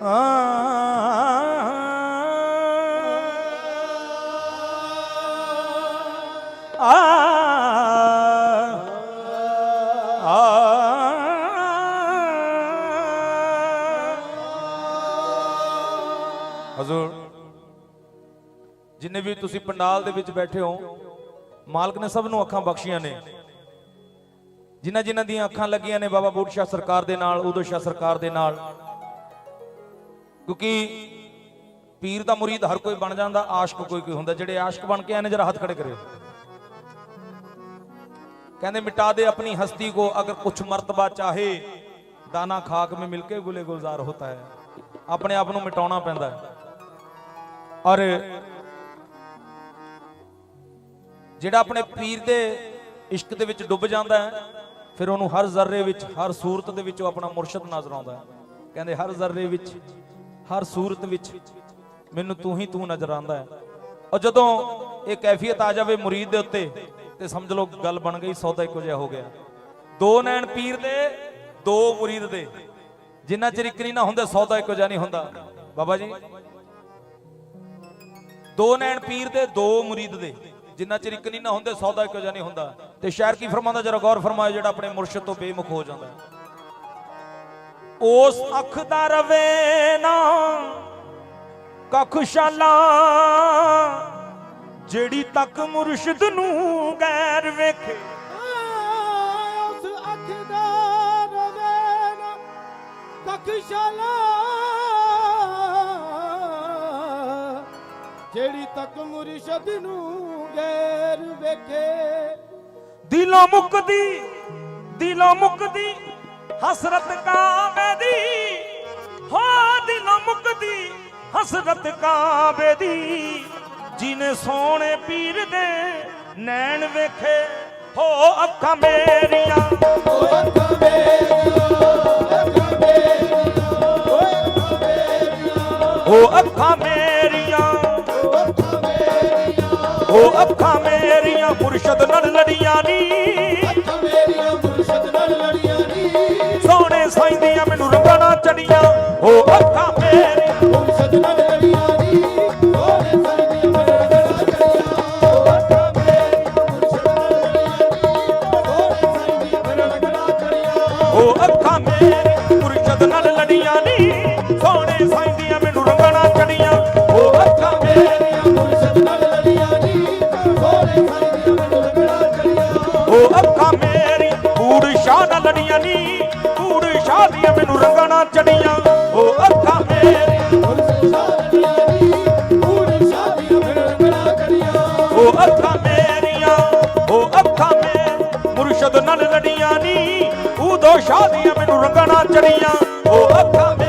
Ah. ਜਿੰਨੇ ਵੀ ਤੁਸੀਂ ਪੰਡਾਲ ਦੇ ਵਿੱਚ ਬੈਠੇ ਹੋ, ਮਾਲਕ ਨੇ ਸਭ ਨੂੰ ਅੱਖਾਂ ਬਖਸ਼ੀਆਂ ਨੇ। ਜਿਨ੍ਹਾਂ ਜਿਨ੍ਹਾਂ ਦੀਆਂ ਅੱਖਾਂ ਲੱਗੀਆਂ ਨੇ ਬਾਬਾ ਬੂਟ ਸ਼ਾਹ ਸਰਕਾਰ ਦੇ ਨਾਲ, ਉਦੋਂ ਸ਼ਾਹ ਸਰਕਾਰ ਦੇ ਨਾਲ। ਕਿਉਂਕਿ ਪੀਰ ਦਾ ਮੁਰੀਦ ਹਰ ਕੋਈ ਬਣ ਜਾਂਦਾ, ਆਸ਼ਕ ਕੋਈ ਕੋਈ ਹੁੰਦਾ। ਜਿਹੜੇ ਆਸ਼ਕ ਬਣ ਕੇ ਆਏ ਨੇ, ਜਰਾ ਹੱਥ ਖੜੇ ਕਰਿਓ। ਕਹਿੰਦੇ, ਮਿਟਾ ਦੇ ਆਪਣੀ ਹਸਤੀ ਕੋ, ਅਗਰ ਕੁਛ ਮਰਤਬਾ ਚਾਹੇ, ਦਾਣਾ ਖਾਕ ਮੇ ਮਿਲ ਕੇ ਗੁਲੇ ਗੁਲਜ਼ਾਰ ਹੋਤਾ ਹੈ। ਆਪਣੇ ਆਪ ਨੂੰ ਮਿਟਾਉਣਾ ਪੈਂਦਾ ਹੈ। ਔਰ ਜਿਹੜਾ ਆਪਣੇ ਪੀਰ ਦੇ ਇਸ਼ਕ ਦੇ ਵਿੱਚ ਡੁੱਬ ਜਾਂਦਾ ਹੈ, ਫਿਰ ਉਹਨੂੰ ਹਰ ਜ਼ਰਰੇ ਵਿੱਚ, ਹਰ ਸੂਰਤ ਦੇ ਵਿੱਚ ਉਹ ਆਪਣਾ ਮੁਰਸ਼ਿਦ ਨਜ਼ਰ ਆਉਂਦਾ ਹੈ। ਕਹਿੰਦੇ, ਹਰ ਜ਼ਰਰੇ ਵਿੱਚ, ਹਰ ਸੂਰਤ ਵਿੱਚ ਮੈਨੂੰ ਤੂੰ ਹੀ ਤੂੰ ਨਜ਼ਰ ਆਉਂਦਾ ਹੈ। ਔਰ ਜਦੋਂ ਇਹ ਕੈਫੀਅਤ ਆ ਜਾਵੇ ਮੁਰੀਦ ਦੇ ਉੱਤੇ, ਤੇ ਸਮਝ ਲਓ ਗੱਲ ਬਣ ਗਈ, ਸੌਦਾ ਇੱਕੋ ਜਿਹਾ ਹੋ ਗਿਆ। ਦੋ ਨੈਣ ਪੀਰ ਦੇ, ਦੋ ਮੁਰੀਦ ਦੇ। ਜਿੰਨਾ ਚਿਰ ਇੱਕ ਨਹੀਂ ਨਾ ਹੁੰਦੇ, ਸੌਦਾ ਇੱਕੋ ਜਿਹਾ ਨਹੀਂ ਹੁੰਦਾ। ਬਾਬਾ ਜੀ, ਦੋ ਨੈਣ ਪੀਰ ਦੇ, ਦੋ ਮੁਰੀਦ ਦੇ। ਜਿੰਨਾ ਚਿਰ ਇੱਕ ਨਹੀਂ ਨਾ ਹੁੰਦੇ ਸੌਦਾ ਇੱਕੋ ਜਿਹਾ ਨਹੀਂ ਹੁੰਦਾ। ਤੇ ਸ਼ਾਇਰ ਕੀ ਫਰਮਾਉਂਦਾ, ਜਰਾ ਗੌਰ ਫਰਮਾਓ ਜਿਹੜਾ ਆਪਣੇ ਮੁਰਸ਼ਿਦ ਤੋਂ ਬੇਮੁਖ ਹੋ ਜਾਂਦਾ। ਉਸ ਅੱਖ ਦਾ ਰਵੇ ਨਾ ਕੱਖ ਜਿਹੜੀ ਤੱਕ ਮੁਰਸ਼ਿਦ ਨੂੰ ਗੈਰ ਵੇਖੇ। ਉਸ ਅੱਖ ਦਾ ਰਵੇ ਨਾ, ਕਖਸ਼ਾਲਾ। ਤੱਕ ਮੁਰਸ਼ਦ ਨੂੰ ਗੈਰ ਵੇਖੇ। ਦਿਲੋਂ ਮੁਕਦੀ ਦਿਲੋਂ ਮੁਕਦੀ ਹਸਰਤ ਕਾਬੇ ਦੀ। ਹੋ ਦਿਲੋਂ ਮੁਕਦੀ ਹਸਰਤ ਕਾਬੇ ਦੀ। ਜਿਨੇ ਸੋਹਣੇ ਪੀਰ ਦੇ ਨੈਣ ਵੇਖੇ ਹੋ ਅੱਖਾਂ ਮੇਰੀਆਂ। ਓ ਅੱਖਾਂ ਮੇਰੀਆਂ ਓ ਅੱਖਾਂ ਮੇਰੀਆਂ ਓ ਅੱਖਾਂ ਮੇਰੀਆਂ ਮੁਰਸ਼ਦ ਨਾਲ ਲੜੀਆਂ ਨੀ। ਅੱਖਾਂ ਮੇਰੀਆਂ ਮੁਰਸ਼ਦ ਨਾਲ ਲੜੀਆਂ ਨੀ। ਸੋਹਣੇ ਸਾਈਂ ਦੀਆਂ ਮੈਨੂੰ ਰੰਗਾਂ ਨਾਲ ਚੜੀਆਂ। ਹੋ ਅੱਖਾਂ ਮੇਰੀਆਂ ਸ਼ਾਦੀਆਂ ਮੈਨੂੰ ਰੰਗਾਂ ਚੜੀਆਂ ਉਹ ਅੱਖਾਂ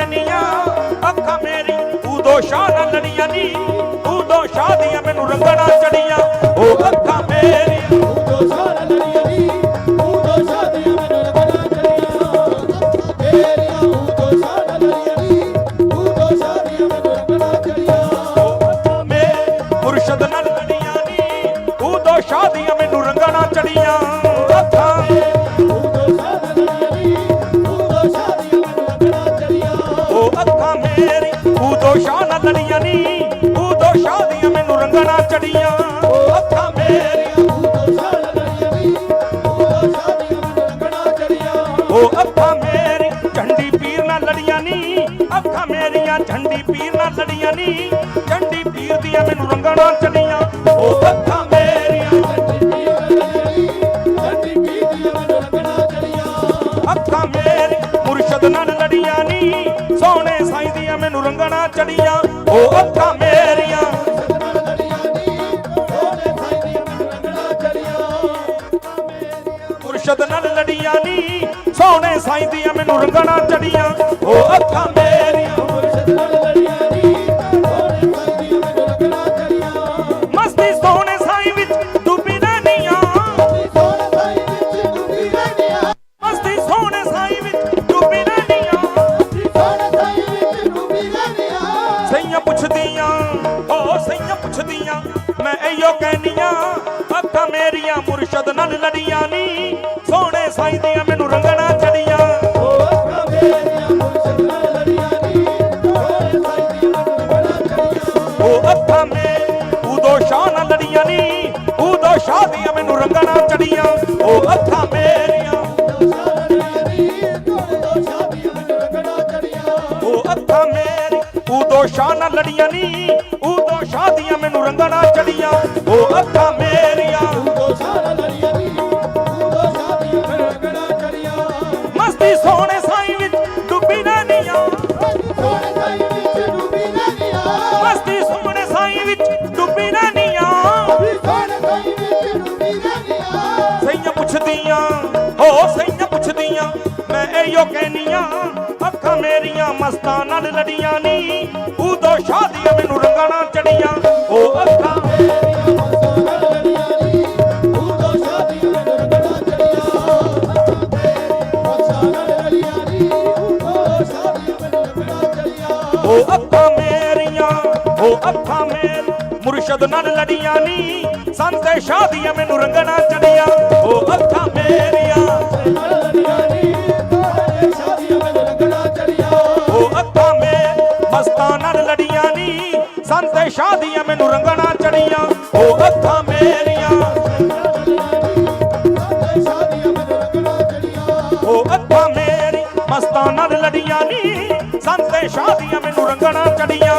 ਇਹੋ ਅੱਖਾਂ ਮੇਰੀ ਉਦੋਂ ਸ਼ਾਹ ਨਾਲ ਲੜੀਆਂ ਨੀ। ਉਦੋਂ ਸ਼ਾਹ ਦੀਆਂ ਮੈਨੂੰ ਰੰਗਣਾ ਝੰਡੀ ਪੀਰ ਨਾਲ ਲੜੀਆਂ ਨੀ ਝੰਡੀ ਪੀਰ ਦੀਆਂ ਮੈਨੂੰ ਰੰਗਾਂ ਨਾਲ ਚੜੀਆਂ। ਉਹ ਅੱਖਾਂ ਮੇਰੀਆਂ ਅੱਖਾਂ ਮੇਰੀ ਮੁਰਸ਼ਦ ਨਾਲ ਲੜੀਆਂ ਨੀ, ਸੋਹਣੇ ਸਾਈਂ ਦੀਆਂ ਮੈਨੂੰ ਰੰਗਾਂ ਚੜੀਆਂ। ਉਹ ਅੱਖਾਂ ਚੜੀਆਂ ਨੀ। ਸੋਹਣੇ ਦੀਆਂ ਮੈਨੂੰ ਰੰਗਣਾ ਚੜੀਆਂ। ਓ ਅੱਖਾਂ ਮੁਰਸ਼ਦ ਨਾਲ ਲੜੀਆਂ ਨੀ ਮਸਤੀ ਸੋਹਣੇ ਸਾਈਂ ਵਿੱਚ ਮਸਤੀ ਸੋਹਣੇ ਸਾਈਂ ਵਿੱਚ ਡੁੱਬੀ ਰਹਿਨੀਆਂ ਸਈਆਂ ਪੁੱਛਦੀਆਂ, ਓ ਸਈਆਂ ਪੁੱਛਦੀਆਂ, ਮੈਂ ਇਹੋ ਅੱਖਾਂ ਮੇਰੀਆਂ ਮੁਰਸ਼ਦ ਨਾਲ ਨੀ। ਸੋਹਣੇ ਸਾਈਂ ਦੀਆਂ ਮੈਨੂੰ ਰੰਗਣਾ ਚੜੀਆਂ। ਉਹ ਅੱਖਾਂ ਮੇ ਉਦੋਂ ਸ਼ਾਹ ਨਾਲ ਲੜੀਆਂ ਨੀ ਉਦੋਂ ਸ਼ਾਹ ਦੀਆਂ ਮੈਨੂੰ ਰੰਗਣਾ ਚੜੀਆਂ। ਉਹ ਅੱਖਾਂ ਮੇਰੀਆਂ, ਉਹ ਅੱਖਾਂ ਮੇਰੀ ਉਦੋਂ ਸ਼ਾਹ ਨਾਲ ਲੜੀਆਂ ਨੀ ਉਦੋਂ ਸ਼ਾਹ ਦੀਆਂ ਮੈਨੂੰ ਰੰਗਣਾ ਸਈਆਂ ਪੁੱਛਦੀਆਂ, ਹੋ ਸਈਆਂ ਪੁੱਛਦੀਆਂ, ਮੈਂ ਇਹੋ ਕਹਿਨੀਆਂ, ਅੱਖਾਂ ਮੇਰੀਆਂ ਮਸਤਾਂ ਨਾਲ ਲੜੀਆਂ ਨੀ। ਉਦੋਂ ਸ਼ਾਹ ਦੀਆਂ ਮੈਨੂੰ ਰੰਗਣਾ ਚੜੀਆਂ ਉਹ ਅੱਖਾਂ ਉਹ ਅੱਖਾਂ ਮੇਰੀਆਂ ਉਹ ਅੱਖਾਂ ਮੇਰ ਮੁਰਸ਼ਦ ਨਾਲ ਲੜੀਆਂ ਨੀ। ਸੰਤ ਸ਼ਾਹ ਦੀਆਂ ਮੈਨੂੰ ਰੰਗਣਾ ਚੜੀਆਂ ਉਹ ਅੱਖਾਂ ਮੇਰੀਆਂ। ਉਹ ਅੱਖਾਂ ਮੇ ਮਸਤਾਂ ਨਾਲ ਲੜੀਆਂ ਨੀ। ਸੰਤ ਸ਼ਾਹ ਦੀਆਂ ਮੈਨੂੰ ਰੰਗਣਾ ਚੜੀਆਂ ਉਹ ਅੱਖਾਂ ਮੇਰੀਆਂ। ਉਹ ਅੱਖਾਂ ਮੇਰੀ ਮਸਤਾਂ ਨਾਲ ਲੜੀਆਂ ਨੀ। ਸੰਤ ਸ਼ਾਹ ਦੀਆਂ ਮੈਨੂੰ ਰੰਗਣਾ ਚੜੀਆਂ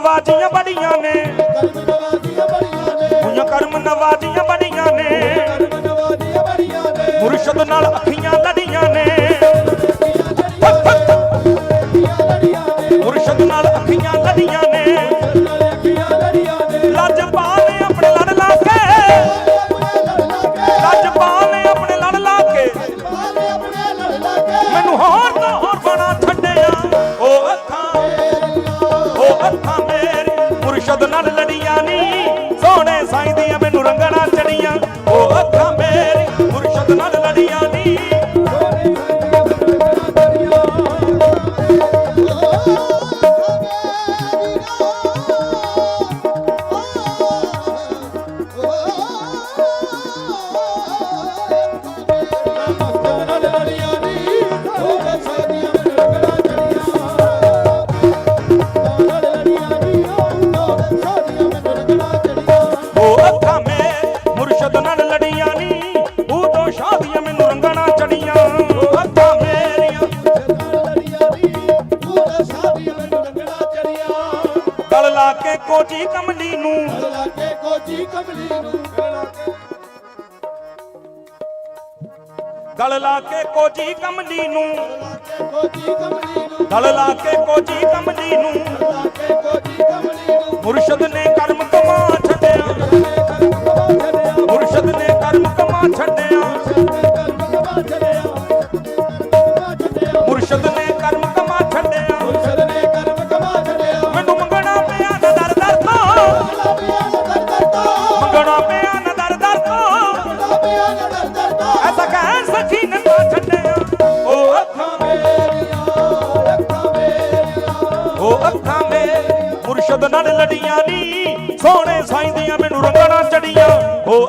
ਹੋਈਆਂ ਕਰਮ ਨਵਾਜੀਆਂ ਬੜੀਆਂ ਨੇ। ਹੋਈਆਂ ਕਰਮ ਨਵਾਜੀਆਂ ਬੜੀਆਂ ਨੇ। ਮੁਰਸ਼ਦ ਨਾਲ ਅੱਖੀਆਂ ਗਲ ਲਾ ਕੇ ਕੋਚੀ ਕਮਲੀ ਨੂੰ। ਗਲ ਲਾ ਕੇ ਕੋਚੀ ਕਮਲੀ ਨੂੰ ਗਲ ਲਾ ਕੇ। ਕੋਚੀ ਕਮਲੀ ਨੂੰ। ਮੁਰਸ਼ਦ ਨੇ ਕਰਮ ਕਮਾ ਸਾਈਂ ਦੀਆਂ ਚੜੀਆਂ ਉਹ